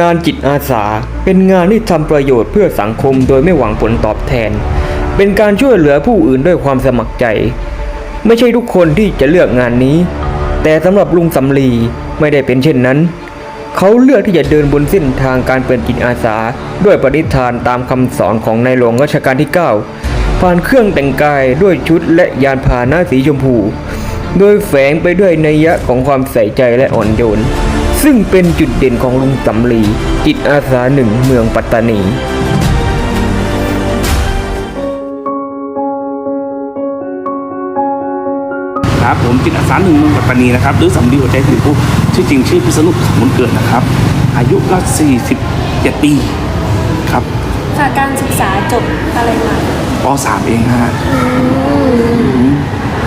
งานจิตอาสาเป็นงานที่ทำประโยชน์เพื่อสังคมโดยไม่หวังผลตอบแทน เป็นการช่วยเหลือผู้อื่นด้วยความสมัครใจ ไม่ใช่ทุกคนที่จะเลือกงานนี้ แต่สำหรับลุงสำลีไม่ได้เป็นเช่นนั้น เขาเลือกที่จะเดินบนเส้นทางการเป็นจิตอาสา ด้วยปณิธานตามคำสอนของในหลวงรัชกาลที่ 9 ผ่านเครื่องแต่งกายด้วยชุดและยานพาหนะสีชมพู โดยแฝงไปด้วยนัยยะของความใส่ใจและอ่อนโยน ซึ่งเป็นจุดเด่นของลุงสำลีจิตอาสาหนึ่งเมืองปัตตานีครับผมจิตอาสาหนึ่งเมืองปัตตานีนะครับหรือสำลีหัวใจถึงผู้ชื่อจริงชื่อพิษณุขมุนเกิดนะครับ อายุก็47 ปีครับค่ะการศึกษาจบอะไรมาป .3 เองฮะ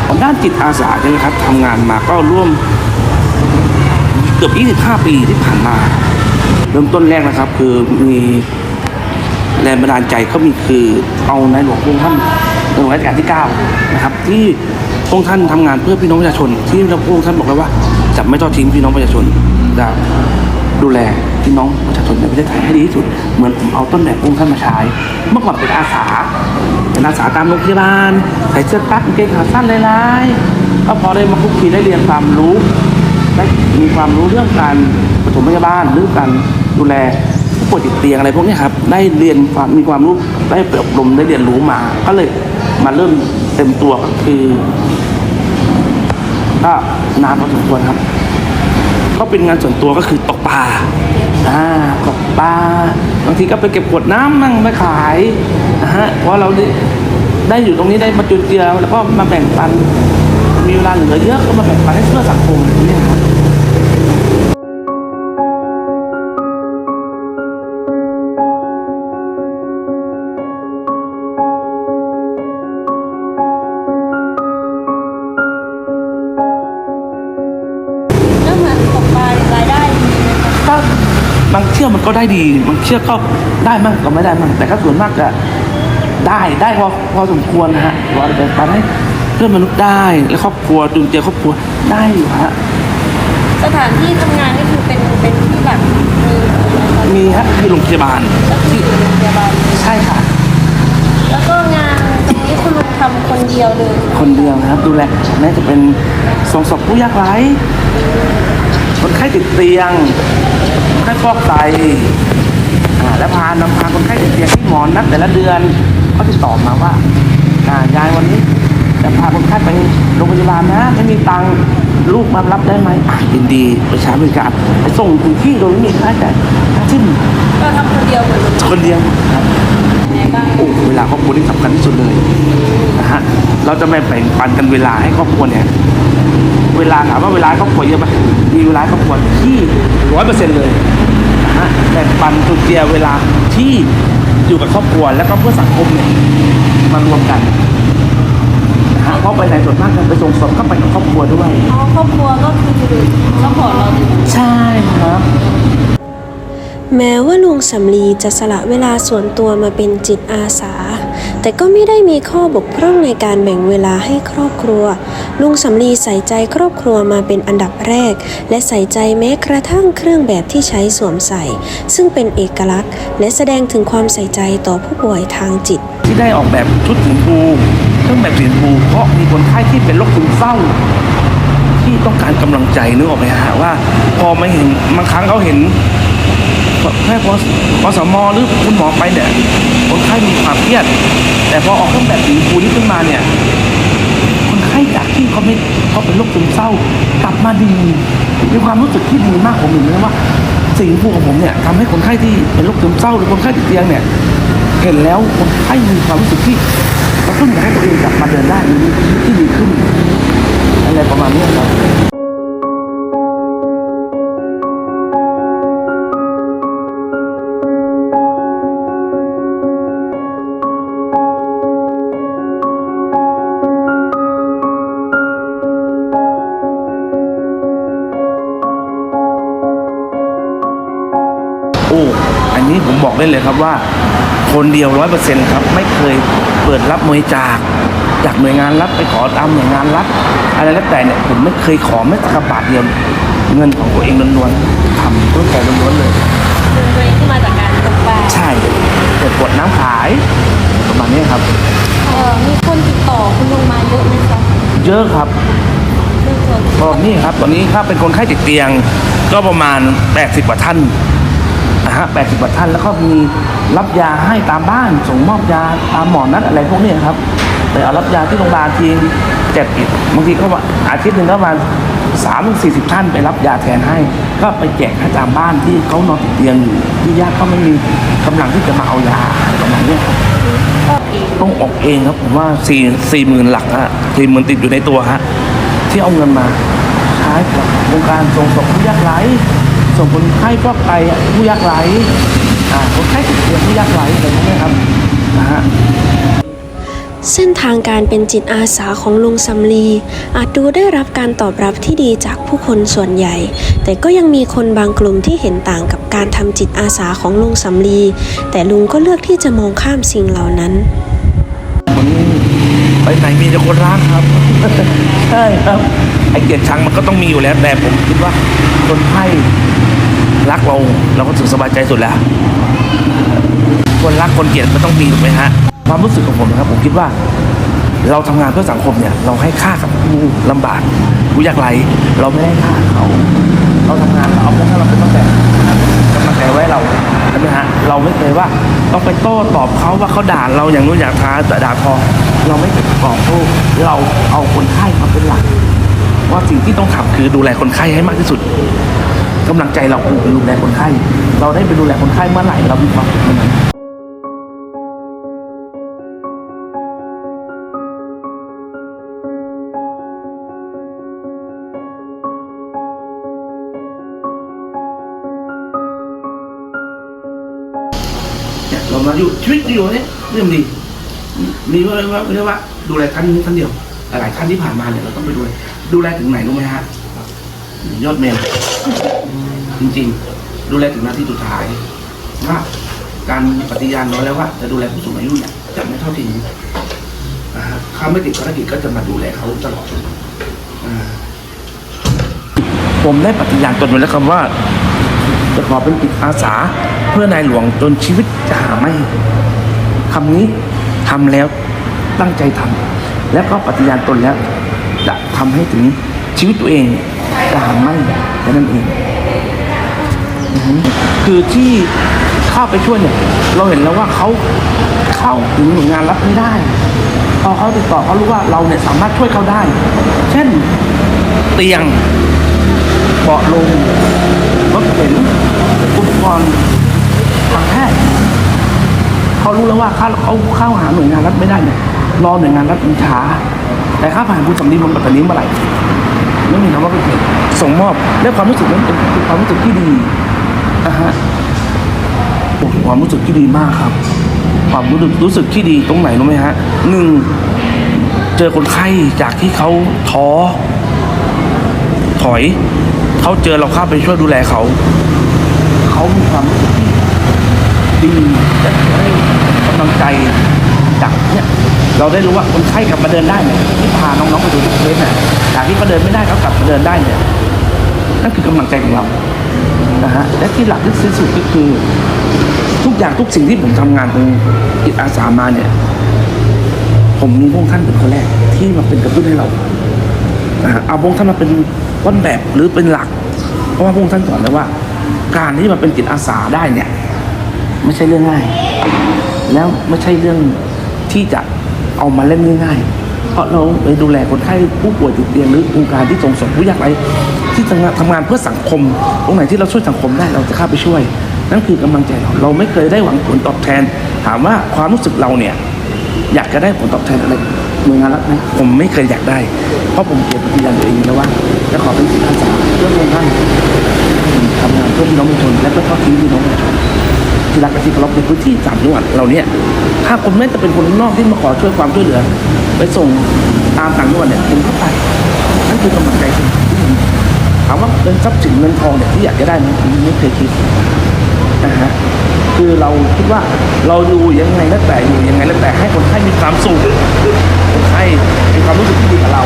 ของด้านจิตอาสาใช่ไหมครับทำงานมาก็ร่วมเกือบ 25 ปีที่ผ่านมา เริ่มต้นแรกนะครับ คือมีแรงบันดาลใจเขามีคือเอาในหลวงพระองค์ท่านในหลวงรัชกาลที่9นะครับ ที่พระองค์ท่านทำงานเพื่อพี่น้องประชาชน ที่พระองค์ท่านบอกแล้วว่าจะไม่ทอดทิ้งพี่น้องประชาชนจะดูแลพี่น้องประชาชนในประเทศไทยให้ดีที่สุด เหมือนผมเอาต้นแบบพระองค์ท่านมาใช้ เมื่อก่อนเป็นอาสา เป็นอาสาตามโรงพยาบาล ใส่เสื้อกั๊กเกงขาสั้นลายๆก็พอได้มาคุกคีได้เรียนความรู้ มีความรู้เรื่องการปฐมพยาบาลเรื่อการดูแลผู้ป่วยติดเตียงอะไรพวกนี้ครับได้เรียนความมีความรู้ได้ไปอบรมได้เรียนรู้มา ก็เลยมาเริ่มเต็มตัวก็คือก็นานพอสมควรครับ ก็เป็นงานส่วนตัวก็คือตกปลาอ่าตกปลาบางทีก็ไปเก็บขวดน้ำมั่งไปขายนะฮะเพราะเราได้ได้อยู่ตรงนี้ได้มาจุนเจือแล้วก็มาแบ่งปัน มีเวลาเหลือเยอะก็มาแบ่งปันให้เพื่อสังคมอย่างนี้ครับ บางเชื่อกมันก็ได้ดีบางเชื่อกก็ได้มั่งก็ไม่ได้มั่งแต่ก็ส่วนมากจะได้ได้พอพอสมควรนะฮะว่าแบ่งปันให้เพื่อนมนุษย์ได้ และครอบครัวจุนเจือครอบครัวได้อยู่ฮะสถานที่ทำงานนี่คือเป็นเป็นที่แบบมีอะไรคะมีฮะที่โรงพยาบาลก็คืออยู่โรงพยาบาลเลยใช่ค่ะ แล้วก็งานตรงนี้คุณลุงทำคนเดียวเลยคนเดียวนะครับ ดูแลแม้จะเป็นส่งศพผู้ยากไร้ คนไข้ติดเตียงคนไข้ฟอกไตอ่าและพานำพาคนไข้ติดเตียงที่หมอนัดแต่ละเดือนเขาติดต่อมาว่าอ่ายายวันนี้จะพาคนไข้ไปโรงพยาบาลนะไม่มีตังค์ลูกมารับได้ไหมอะยินดีไปใช้บริการไปส่งถึงที่โดยไม่มีค่าใช้จ่ายทั้งสิ้นก็ทำคนเดียวหมดเลยคนเดียวครับยังไงบ้างโอ้เวลาครอบครัวนี่สำคัญที่สุดเลยนะฮะเราจะไม่แบ่งปันกันเวลาให้ครอบครัวเนี่ย เวลาถามว่าเวลาให้ครอบครัวเยอะไหมมีเวลาให้ครอบครัวที่ร้อยเปอร์เซ็นต์เลยนะฮะแบ่งปันจุดเจียเวลาที่อยู่กับครอบครัวแล้วก็เพื่อสังคมเนี่ยมารวมกันนะฮะเพราะไปไหนส่วนมากจะไปส่งศพก็ไปกับครอบครัวด้วยอ๋อครอบครัวก็คือซัพพอร์ตเราดีใช่ครับแม้ว่าลุงสำลีจะสละเวลาส่วนตัวมาเป็นจิตอาสา แต่ก็ไม่ได้มีข้อบกพร่องในการแบ่งเวลาให้ครอบครัว ลุงสำลีใส่ใจครอบครัวมาเป็นอันดับแรก และใส่ใจแม้กระทั่งเครื่องแบบที่ใช้สวมใส่ ซึ่งเป็นเอกลักษณ์ และแสดงถึงความใส่ใจต่อผู้ป่วยทางจิต ที่ได้ออกแบบชุดสีชมูเครื่องแบบสีชมูเพราะมีคนไข้ที่เป็นโรคซึมเศร้า ที่ต้องการกำลังใจนึกออกไหมฮะว่า พอมาเห็นบางครั้งเขาเห็น แพทย์พสมหรือคุณหมอไปเนี่ยคนไข้มีความเครียด แต่พอออกเครื่องแบบสีชมพูนี้ขึ้นมาเนี่ย คนไข้จากที่เขาไม่เขาเป็นโรคซึมเศร้ากลับมาดีมีความรู้สึกที่ดีมากผมเห็นเลยว่าสีชมพูของผมเนี่ยทำให้คนไข้ที่เป็นโรคซึมเศร้าหรือคนไข้ติดเตียงเนี่ยเห็นแล้วคนไข้มีความรู้สึกที่กระตุ้นให้ตัวเองกลับมาเดินได้มีที่ดีขึ้นอะไรประมาณนี้ครับ ได้เลยครับว่า คนเดียวร้อยเปอร์เซ็นต์ครับ ไม่เคยเปิดรับบริจาคจากหน่วยงานรัฐไปขอตามหน่วยงานรัฐอะไรแล้วแต่เนี่ยผมไม่เคยขอแม้แต่กระบาทเดียวเงินของตัวเองล้วนๆทำด้วยใจล้วนๆเลยเงินตัวเองที่มาจากการตกปลาใช่เปิดกดน้ำขายประมาณนี้ครับเอ่อมีคนติดต่อคุณลุงมาเยอะไหมคะเยอะครับเรื่องส่วนก็นี่ครับตอนนี้ถ้าเป็นคนไข้ติดเตียงก็ประมาณ 80กว่าท่าน นะฮะ80กว่าท่านแล้วก็มีรับยาให้ตามบ้าน ส่งมอบยาตามหมอนัดอะไรพวกนี้ครับไปเอารับยาที่โรงพยาบาลทีเจ็บอีกบางทีก็ว่าอาทิตย์หนึ่งก็ประมาณสามถึงสี่สิบท่านไปรับยาแทนให้ ก็ไปแจกให้ตามบ้านที่เขานอนติดเตียงอยู่ที่ญาติเขาไม่มีกำลังที่จะมาเอายาประมาณนี้ครับต้องออกเองครับผมว่าสี่สี่หมื่นหลักฮะสี่หมื่นติดอยู่ในตัวฮะที่เอาเงินมาใช้กับโครงการส่งศพผู้ยากไร้ ส่งคนไข้ฟอกไตอะผู้ยากไร้อ่าคนไข้ติดเตียงผู้ยากไร้อะไรพวกเนี้ยครับนะฮะเส้นทางการเป็นจิตอาสาของลุงสำลี อาจดูได้รับการตอบรับที่ดีจากผู้คนส่วนใหญ่ แต่ก็ยังมีคนบางกลุ่มที่เห็นต่างกับการทำจิตอาสาของลุงสำลี แต่ลุงก็เลือกที่จะมองข้ามสิ่งเหล่านั้นวันนี้ไปไหนมีแต่คนรักครับ ใช่ครับ ไอ้เกลียดชังมันก็ต้องมีอยู่แล้วแต่ผมคิดว่าคนไข้ รักเราเราก็รู้สึกสบายใจสุดแล้ว คนรักคนเกลียดก็ต้องมีถูกไหมฮะความรู้สึกของผมนะครับผมคิดว่า เราทำงานเพื่อสังคมเนี่ย เราให้ค่ากับผู้ลำบากผู้ยากไร้เราไม่ได้ค่าเขาเราทำงานเราเอาพวกเราเป็นตั้งแต่กำลังใจไว้เราใช่ไหมฮะเราไม่เคยว่าต้องไปโต้ตอบเขาว่าเขาด่าเราอย่างนู้นอย่างท้าแต่ด่าทอเราไม่เคยตอบโต้เราเอาคนไข้มาเป็นหลัก ว่าสิ่งที่ต้องทำคือดูแลคนไข้ให้มากที่สุด กำลังใจเราคือดูแลคนไข้ เราได้ไปดูแลคนไข้เมื่อไหร่เรามีความสุขเมื่อนั้นเรามาอยู่ชีวิตอยู่เนี่ยเรื่องดีมีว่าว่าเรียกว่าดูแลท่านท่านเดียว หลายท่านที่ผ่านมาเนี่ยเราต้องไปดูแลดูแลถึงไหนรู้ไหมฮะยอดเมล จริงๆ ดูแลถึงหน้าที่สุดท้ายว่าการปฏิญาณน้อยแล้วว่า จะดูแลผู้สูงอายุเนี่ยจะไม่เทอดทิ้งนะฮะเขาไม่ติดภารกิจก็จะมาดูแลเขาตลอดอผมได้ปฏิญาณตนไว้แล้วคำว่า จะขอเป็นจิตอาสาเพื่อนายหลวงจนชีวิตจะหาไม่คำนี้ทำแล้วตั้งใจทำแล้วก็ปฏิญาณตนแล้วจะทำให้ถึงชีวิตตัวเอง จะหาไม่แค่นั้นเองคือที่เข้าไปช่วยเนี่ย เราเห็นแล้วว่าเขาเข้าถึงหน่วยงานรับไม่ได้ พอเขาติดต่อเขารู้ว่าเราเนี่ยสามารถช่วยเขาได้ เช่นเตียงเบาะลงรถเข็นอุปกรณ์ทางแพทย์เขารู้แล้วว่าเขาเขาเข้าหาหน่วยงานรัฐไม่ได้เนี่ยรอหน่วยงานรัฐมันช้าแต่ถ้าผ่านคุณสำลีมันปัตตานีเมื่อไหร่ ไม่มีคำว่าเป็นเหตุส่งมอบและความรู้สึกนั้นเป็นความรู้สึกที่ดีนะฮะความรู้สึกที่ดีมากครับ ความรู้สึกรู้สึกที่ดีตรงไหนรู้ไหมฮะหนึ่งเจอคนไข้จากที่เขาท้อถอยเขาเจอเราเข้าไปช่วยดูแลเขาเขามีความรู้สึกที่ดีและได้กำลังใจจากเนี่ยเราได้รู้ว่าคนไข้กลับมาเดินได้เนี่ยที่พาน้อง ที่เขาเดินไม่ได้เขากลับมาเดินได้เนี่ยนั่นคือกำลังใจของเรานะฮะและที่หลักที่สุดก็คือ ทุกอย่างทุกสิ่งที่ผมทำงานตรงจิตอาสามาเนี่ย ผมมีพวกท่านเป็นคนแรกที่มาเป็นกระตุ้นให้เรานะฮะเอาพระองท่านมาเป็นต้นแบบหรือเป็นหลัก เพราะว่าพระองท่านสอนแล้วว่า การที่มาเป็นจิตอาสาได้เนี่ย ไม่ใช่เรื่องง่าย แล้วไม่ใช่เรื่องที่จะเอามาเล่นง่ายๆ เพราะเราไปดูแลคนไข้ผู้ป่วยติดเตียงหรือองค์การที่ส่งเสริมผู้ยากไร้ที่ทำงานทำงานเพื่อสังคม ตรงไหนที่เราช่วยสังคมได้เราจะเข้าไปช่วย นั่นคือกำลังใจเราเราไม่เคยได้หวังผลตอบแทน ถามว่าความรู้สึกเราเนี่ยอยากจะได้ผลตอบแทนอะไรหน่วยงานรัฐไหมผมไม่เคยอยากได้ เพราะผมเก็บปฏิญาณตัวเองแล้วว่าจะขอเป็นจิตอาสาเพื่อพระองค์ท่านทำงานเพื่อพี่น้องประชาชนและเพื่อทอดทิ้งพี่น้องประชาชน ที่รักและที่เคารพในพื้นที่สามจังหวัดเราเนี่ยถ้าคนไม่จะเป็นคนนอกที่มาขอช่วยความช่วยเหลือ ไปส่งตามต่างจังหวัดเนี่ยผมก็ไปนั่นคือกำลังใจที่ผมถามว่าเป็นทรัพย์สินเงินทองเนี่ยที่อยากจะได้ไหมผมไม่เคยคิดนะฮะคือเราคิดว่าเราดูยังไงแล้วแต่อยู่ยังไงแล้วแต่ให้คนไข้มีความสุขคนไข้มีความรู้สึกที่ดีกับเรา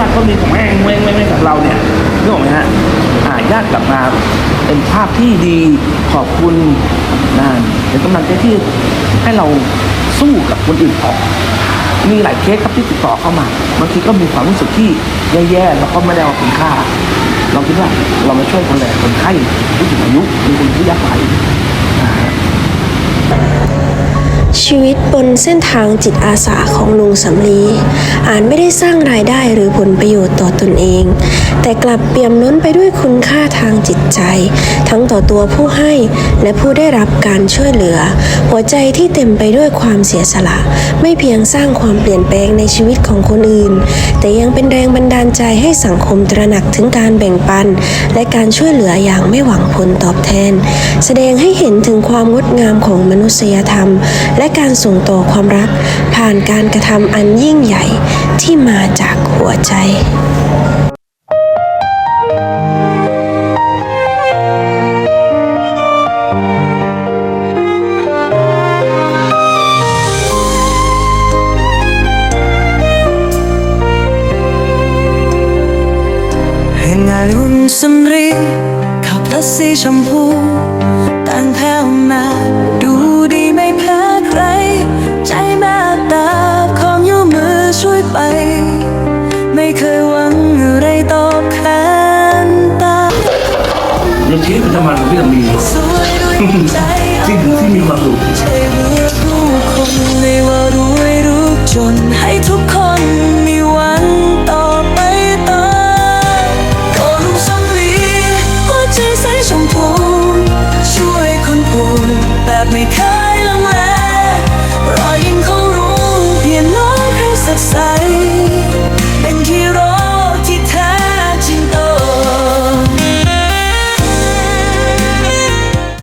ญาติมีความรู้สึกจากที่ญาติก็มีของแม่งไม่ไม่ไม่กับเราเนี่ยนึกออกไหมฮะอ่าญาติกลับมาเป็นภาพที่ดีขอบคุณนั่นเป็นกำลังใจที่ให้เราสู้กับคนอื่นออกมีหลายเคสครับที่ติดต่อเข้ามาบางทีก็มีความรู้สึกที่แย่ๆแล้วก็ไม่ได้เอาคุณค่า เราคิดว่าเรามาช่วยคนแก่คนไข้ผู้สูงอายุมีคนที่ยากไร้ ชีวิตบนเส้นทางจิตอาสาของลุงสำลีอาจไม่ได้สร้างรายได้หรือผลประโยชน์ต่อตนเอง แต่กลับเปี่ยมล้นไปด้วยคุณค่าทางจิตใจ ทั้งต่อตัวผู้ให้และผู้ได้รับการช่วยเหลือ หัวใจที่เต็มไปด้วยความเสียสละ ไม่เพียงสร้างความเปลี่ยนแปลงในชีวิตของคนอื่น แต่ยังเป็นแรงบันดาลใจให้สังคมตระหนักถึงการแบ่งปัน และการช่วยเหลืออย่างไม่หวังผลตอบแทน แสดงให้เห็นถึงความงดงามของมนุษยธรรมและการส่งต่อความรัก ผ่านการกระทำอันยิ่งใหญ่ที่มาจากหัวใจ